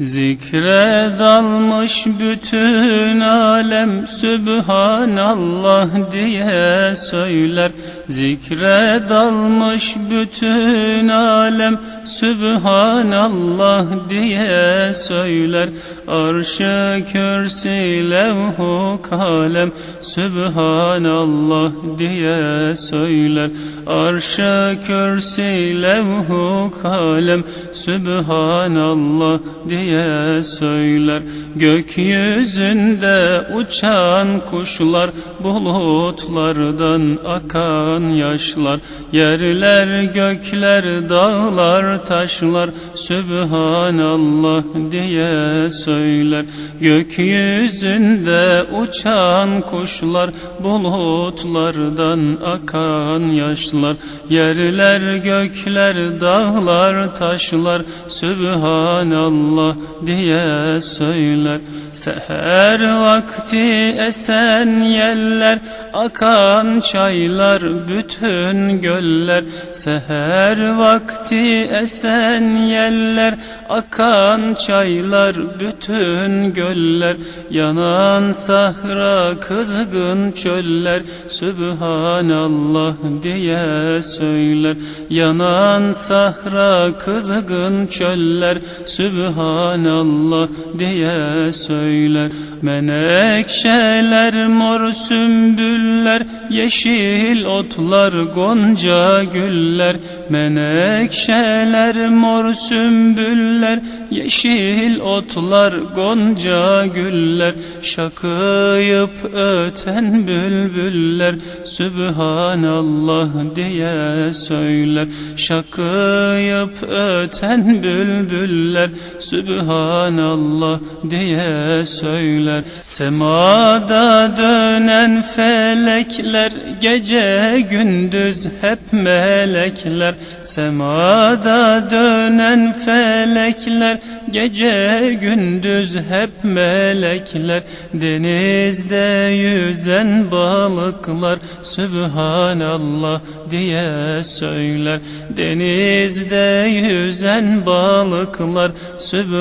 Zikre dalmış bütün alem Sübhanallah diye söyler. Zikre dalmış bütün alem Sübhanallah diye söyler. Arşı kürsi levhu kalem Sübhanallah diye söyler. Arşı kürsi levhu kalem Sübhanallah diye söyler. Gökyüzünde uçan kuşlar Bulutlardan akan yaşlar. Yerler gökler dağlar taşlar Sübhanallah diye söyler. Gökyüzünde uçan kuşlar Bulutlardan akan yaşlar. Yerler gökler dağlar taşlar Sübhanallah diye söyler. Seher vakti esen yeller Akan çaylar bütün göller. Seher vakti esen yeller Akan çaylar bütün göller. Yanan sahra kızgın çöller Sübhanallah diye söyler. Yanan sahra kızgın çöller Sübhanallah diye söyler. Menekşeler mor sümbüller Yeşil otlar gonca güller. Menekşeler mor sümbüller Yeşil otlar gonca güller. Şakıyıp öten bülbüller Sübhanallah diye söyler. Şakıyıp öten bülbüller Sübhanallah diye söyler. Semada dönen felekler Gece gündüz hep melekler. Semada dönen felekler Gece gündüz hep melekler. Denizde yüzen balıklar Sübhanallah diye söyler. Denizde yüzen balıklar Sübhanallah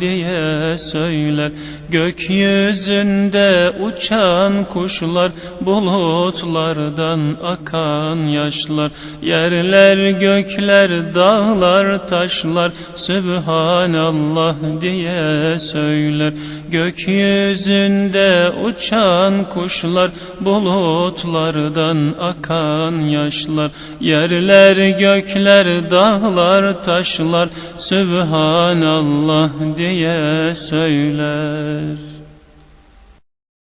diye söyler. Gökyüzünde uçan kuşlar Bulutlardan akan yaşlar. Yerler gökler dağlar taşlar Sübhanallah diye söyler. Gökyüzünde uçan kuşlar Bulutlardan akan yaşlar. Yerler gökler dağlar taşlar Sübhanallah diye söyler